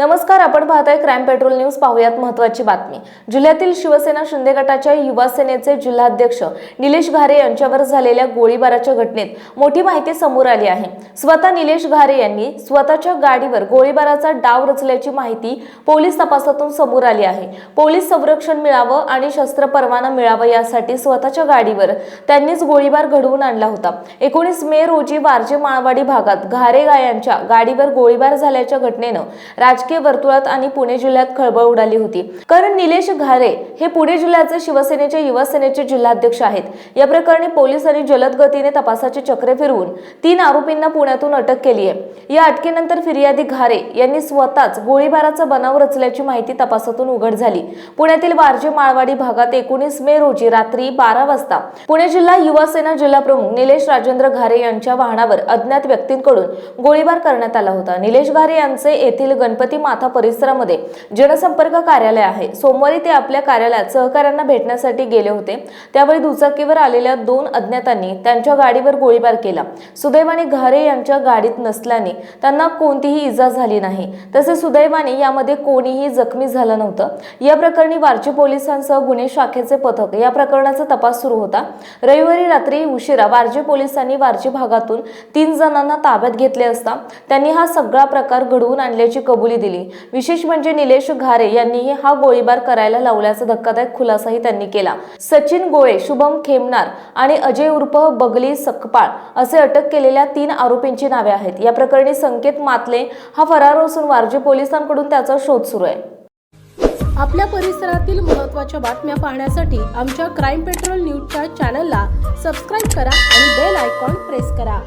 नमस्कार आपण पाहताय क्राईम पेट्रोल न्यूज पाहूयात महत्वाची बातमी. जिल्ह्यातील शिवसेना शिंदे गटाच्या युवा सेनेचे जिल्हाध्यक्ष निलेश घारे यांच्यावर झालेल्या गोळीबाराच्या घटनेत मोठी माहिती समोर आली आहे. स्वतः निलेश घारे यांनी स्वतःच्या गाडीवर गोळीबाराचा डाव रचल्याची माहिती पोलीस तपासातून समोर आली आहे. पोलीस संरक्षण मिळावं आणि शस्त्र परवाना मिळावं यासाठी स्वतःच्या गाडीवर त्यांनीच गोळीबार घडवून आणला होता. एकोणीस मे रोजी वारजे माळवाडी भागात घारे यांच्या गाडीवर गोळीबार झाल्याच्या घटनेनं राजकीय राजकीय वर्तुळात आणि पुणे जिल्ह्यात खळबळ उडाली होती. कारण निलेश घारे हे पुणे जिल्ह्याचे शिवसेनेचे युवा सेनेचे जिल्हाध्यक्ष आहेत. या प्रकरणी पोलिसांनी जलद गतीने तपासाचे चक्रे फिरवून तीन आरोपींना पुण्यातून अटक केली आहे. या अटकेनंतर फिर्यादी घारे यांनी स्वतःच गोळीबाराचा बनाव रचल्याची माहिती तपासातून उघड झाली. पुण्यातील वारजे माळवाडी भागात एकोणीस मे रोजी रात्री बारा वाजता पुणे जिल्हा युवा सेना जिल्हा प्रमुख निलेश राजेंद्र घारे यांच्या वाहनावर अज्ञात व्यक्तींकडून गोळीबार करण्यात आला होता. निलेश घारे यांचे येथील गणपती गणपती माथा परिसरामध्ये जनसंपर्क कार्यालय आहे. सोमवारी ते आपल्या कार्यालयात सहकाऱ्यांना भेटण्यासाठी गेले होते. त्यावेळी दुचाकीवर आलेल्या दोन अज्ञातांनी त्यांच्या गाडीवर गोळीबार केला. सुदैवाने घारे यांच्या गाडीत नसल्याने त्यांना कोणतीही इजा झाली नाही. तसेच सुदैवाने यामध्ये कोणीही जखमी झालं नव्हतं. या प्रकरणी वारची पोलिसांसह गुन्हे शाखेचे पथक या प्रकरणाचा तपास सुरू होता. रविवारी रात्री उशिरा वारजे पोलिसांनी वारजी भागातून तीन जणांना ताब्यात घेतले असता त्यांनी हा सगळा प्रकार घडवून आणल्याची कबुली दिली. विशेष म्हणजे निलेश घारे यांनीही हा गोळीबार करायला लावल्याचा धक्कादायक खुलासाही त्यांनी केला. सचिन गोळे शुभम खेमनार आणि अजय उर्फ बगली सकपाळ असे अटक केलेल्या तीन आरोपींची नावे आहेत. या प्रकरणी संकेत मातले हा फरार असून वारजे पोलिसांकडून त्याचा शोध सुरू आहे. आपल्या परिसरातील महत्त्वाच्या बातम्या पाहण्यासाठी आमच्या क्राईम पेट्रोल न्यूजच्या चॅनलला सबस्क्राईब करा आणि बेल आयकॉन प्रेस करा.